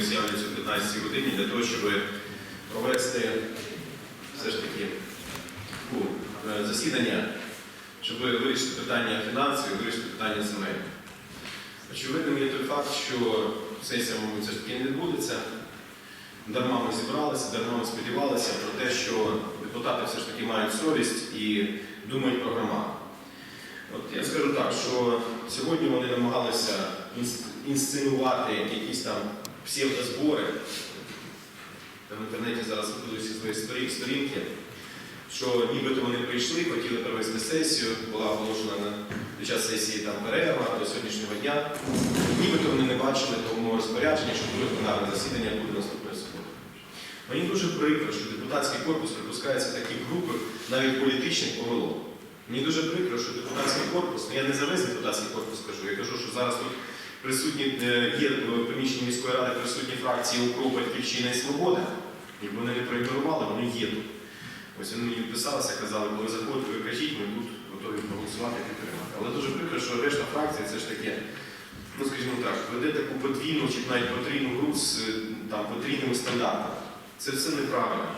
вони з'являться о 15 годині для того, щоб провести все ж таки ну, е, засідання, щоб вирішити питання фінансів, вирішити питання земель. Очевидним є той факт, що сесія, мабуть, все ж таки не відбудеться. Дарма ми зібралися, дарма ми сподівалися про те, що депутати все ж таки мають совість і думають про громаду. От я скажу так, що сьогодні вони намагалися інс- інсценувати якісь там псевдозбори. Там в інтернеті зараз своєї сторін- сторінки, що нібито вони прийшли, хотіли провести сесію, була оголошена на під час сесії там перерва до сьогоднішнього дня. Нібито вони не бачили тому розпорядження, що друге пленарне засідання буде наступної суботи. Мені дуже прикро, що депутатський корпус припускається такі групи навіть політичних повелок. Мені дуже прикро, що депутатський корпус, ну я не за весь депутатський корпус кажу, я кажу, що зараз тут присутні е, є в приміщенні міської ради присутні фракції УКРО, Батьківщина і Свобода. Якби вони не проігнорували, вони є тут. Ось вони мені відписалися, казали, коли заходите, ви кажіть, ми тут готові проголосувати і підтримати. Але дуже прикро, що решта фракцій це ж таке, ну скажімо так, веде таку подвійну чи навіть потрійну гру з е, там, потрійними стандартами. Це все неправильно.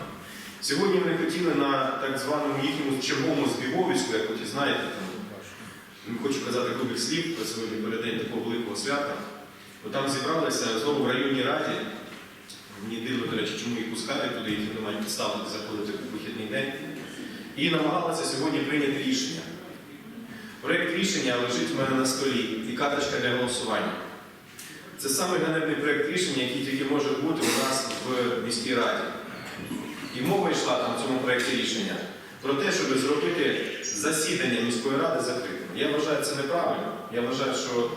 Сьогодні вони хотіли на так званому їхньому черговому збіговиську, як і знаєте, там, не хочу казати грубих слів про сьогодні передень такого великого свята, бо там зібралися знову в районній раді. Мені дивно, до речі, чому їх пускають туди, їх не мають підстави заходити у вихідний день. І намагалися сьогодні прийняти рішення. Проєкт рішення лежить в мене на столі і карточка для голосування. Це самий ганебний проєкт рішення, який тільки може бути у нас в міській раді. І мова йшла там в цьому проєкті рішення про те, щоб зробити засідання міської ради закритим. Я вважаю це неправильно. Я вважаю, що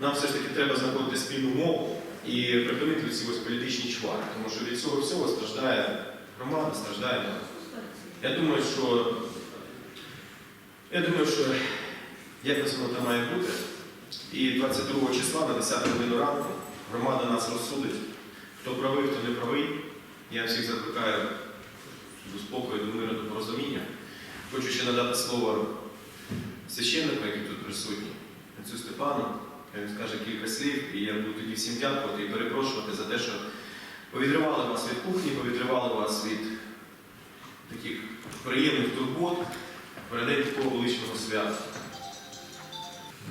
нам все ж таки треба знаходити спільну мову і припинити всі ось політичні чвари, тому що від цього всього страждає громада, страждає народ. Я думаю, що я думаю, що якось воно там має бути. І 22 числа на 10 годину ранку громада нас розсудить, хто правий, хто не правий. Я всіх закликаю до спокою, до миру, до порозуміння. Хочу ще надати слово священнику, який тут присутній, отцю Степану. Він скаже кілька слів, і я буду тоді всім дякувати і перепрошувати за те, що повідривали вас від кухні, повідривали вас від таких приємних турбот передень такого величного свята.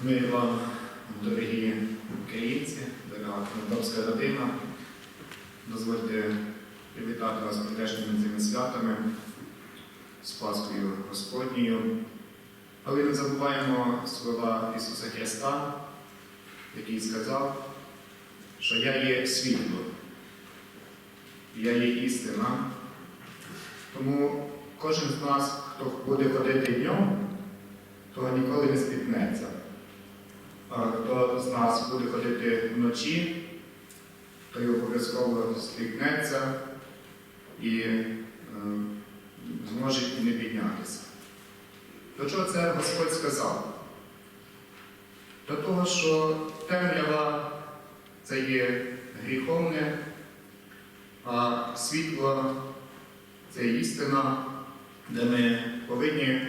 Ми вам, дорогі українці, дорога Кнутовська родина, дозвольте привітати вас прийдешніми цими святами з Пасхою Господньою. Але не забуваємо слова Ісуса Христа, який сказав, що я є світло, я є істина. Тому кожен з нас, хто буде ходити днем, того ніколи не спітнеться. А хто з нас буде ходити вночі, той обов'язково спікнеться і е, зможе і не піднятися. До чого це Господь сказав? До того, що темрява це є гріховне, а світло це істина, де ми повинні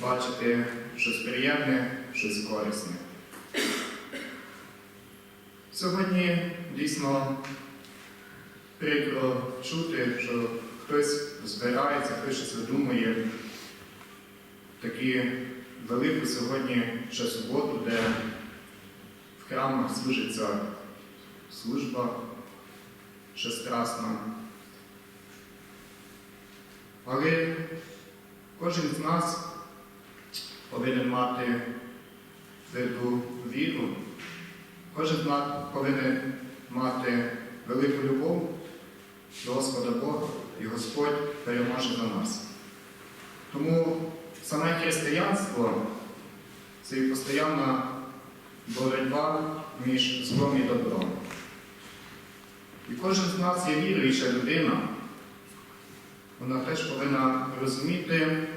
бачити щось приємне, щось корисне. Сьогодні дійсно прикро чути, що хтось збирається, хтось щось видумує. Таку велику сьогодні ще суботу, де в храмах служиться служба ще страсна. Але кожен з нас повинен мати тверду віру, кожен з нас повинен мати велику любов до Господа Бога, і Господь переможе за нас. Тому саме християнство це і постійна боротьба між злом і добром. І кожен з нас є віруюча людина, вона теж повинна розуміти,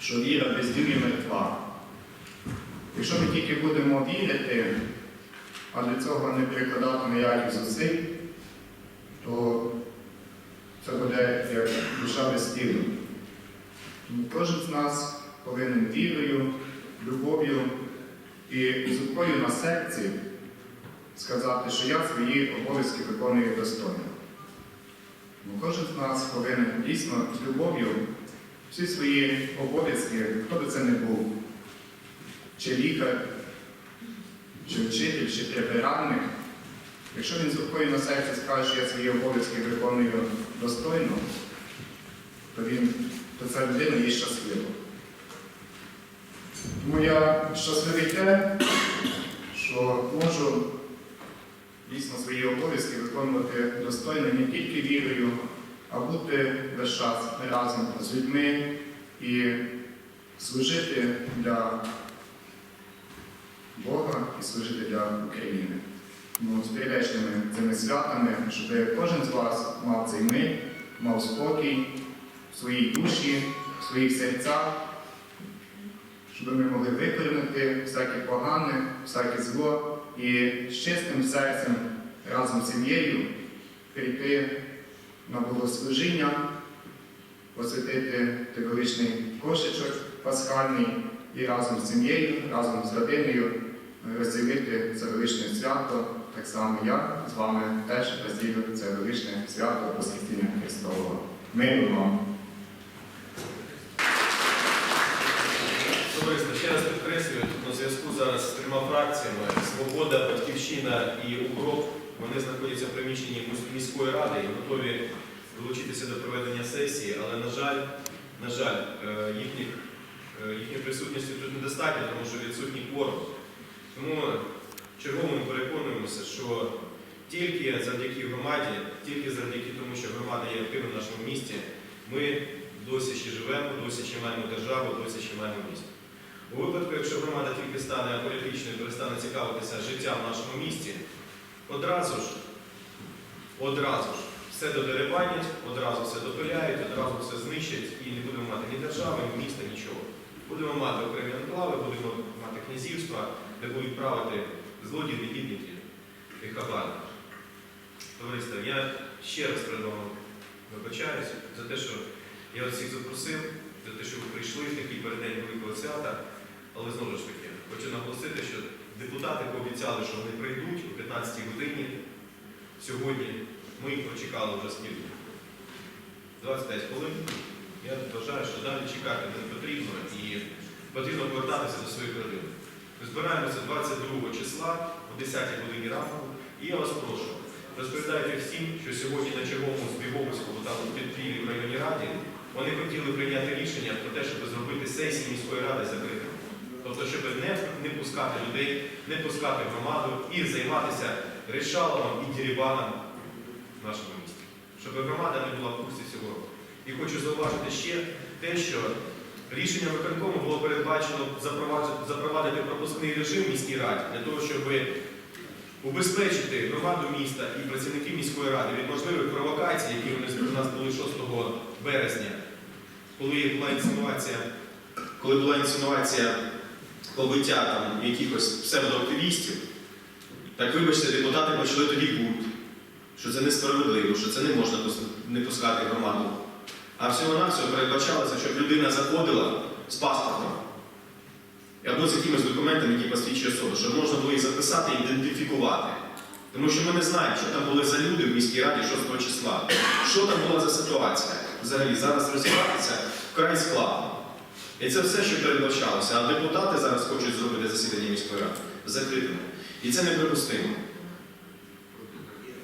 що віра без віри мертва. Якщо ми тільки будемо вірити, а для цього не прикладати ніяких зусиль, то це буде як душа без тіла. Тому кожен з нас повинен вірою, любов'ю і зубкою на серці сказати, що я свої обов'язки виконую достойно. Бо кожен з нас повинен дійсно з любов'ю всі свої обов'язки, хто би це не був, чи лікар, чи вчитель, чи прибиральник, якщо він з рукою на серці скаже, що я свої обов'язки виконую достойно, то він, то ця людина є щаслива. Тому я щасливий те, що можу дійсно свої обов'язки виконувати достойно не тільки вірою, а бути весь час разом з людьми і служити для Бога і служити для України. Ну, з прийдешніми цими святами, щоб кожен з вас мав цей мир, мав спокій в своїй душі, в своїх серцях, щоб ми могли викорінити всяке погане, всяке зло і з чистим серцем разом з сім'єю прийти на богослужіння, посвятити тепличний кошечок пасхальний і разом з сім'єю, разом з родиною розділити це величне свято. Так само я з вами теж розділю це величне свято Воскресіння Христового. Миру вам! Товариство, ще раз підкреслюю, тут на зв'язку зараз з трьома фракціями Свобода, Батьківщина і УКРОП. Вони знаходяться в приміщенні міської ради і готові долучитися до проведення сесії, але, на жаль, на жаль, е, їхніх, е, їхньої присутності тут недостатньо, тому що відсутній кворум. Тому чергово ми переконуємося, що тільки завдяки громаді, тільки завдяки тому, що громада є активною в нашому місті, ми досі ще живемо, досі ще маємо державу, досі ще маємо місто. У випадку, якщо громада тільки стане аполітичною перестане цікавитися життям в нашому місті, одразу ж, одразу ж все додеребанять, одразу все допиляють, одразу все знищать і не будемо мати ні держави, ні міста, нічого. Будемо мати окремі анклави, будемо мати князівства, де будуть правити злодії, негідники і хабарі. Товариство, я ще раз перед вами вибачаюсь за те, що я вас всіх запросив, за те, що ви прийшли в такий переддень великого свята. Але знову ж таки, хочу наголосити, що депутати пообіцяли, що вони прийдуть о 15-й годині. Сьогодні ми їх прочекали вже скільки? 25 хвилин. Я вважаю, що далі чекати не потрібно і потрібно повертатися до своїх родин. Збираємося 22 числа о 10 годині ранку, і я вас прошу, розповідайте всім, що сьогодні на черговому збіговському там у підпіллі в районній раді вони хотіли прийняти рішення про те, щоб зробити сесії міської ради закритими. Тобто, щоб не, не пускати людей, не пускати громаду і займатися решалом і дерибаном в нашому місті. Щоб громада не була в курсі всього. І хочу зауважити ще те, що рішенням виконкому було передбачено запровадити, пропускний режим в міській раді для того, щоб убезпечити громаду міста і працівників міської ради від можливих провокацій, які у нас були 6 березня, коли була інсинуація, коли була інсинуація побиття там якихось псевдоактивістів, так вибачте, депутати почали тоді бунт, що це несправедливо, що це не можна не пускати громаду. А всього-навсього передбачалося, щоб людина заходила з паспортом або з якимось документом, який посвідчує особу, щоб можна було їх записати і ідентифікувати. Тому що ми не знаємо, що там були за люди в міській раді 6 числа. Що там була за ситуація? Взагалі, зараз розібратися вкрай складно. І це все, що передбачалося. А депутати зараз хочуть зробити засідання міської ради закритими. І це неприпустимо.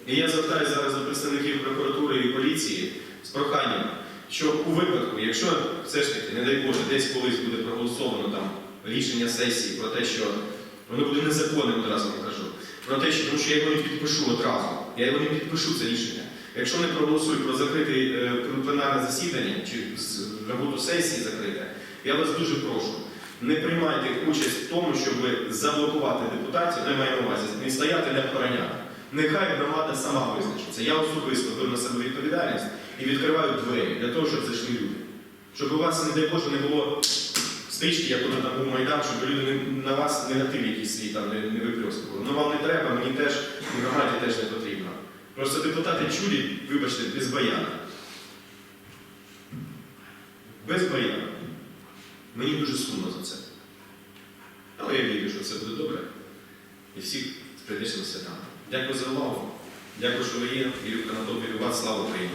І я звертаюся зараз до представників прокуратури і поліції з проханням, що у випадку, якщо все ж таки, не дай Боже, десь колись буде проголосовано там рішення сесії про те, що воно буде незаконним, одразу вам кажу, про те, що тому що я його не підпишу одразу, я його не підпишу це рішення. Якщо не проголосують про закрите пленарне засідання чи роботу сесії закрите, я вас дуже прошу. Не приймайте участь в тому, щоб заблокувати депутатів, не маю увазі, не стояти, не охороняти. Нехай громада сама визначиться. Я особисто беру на себе відповідальність і відкриваю двері для того, щоб зайшли люди. Щоб у вас, не дай Боже, не було стрічки, як коли там був Майдан, щоб люди на вас негатив якийсь свій там не, не випльоскували. Ну вам не треба, мені теж і громаді теж не потрібно. Просто депутати чудять, вибачте, без баяна. Без баяна. Мені дуже сумно за це. Але я вірю, що все буде добре. І всіх прийдешніми святами. Дякую за увагу. Дякую, що ви є. Вірю, канатопію вас, слава Україні!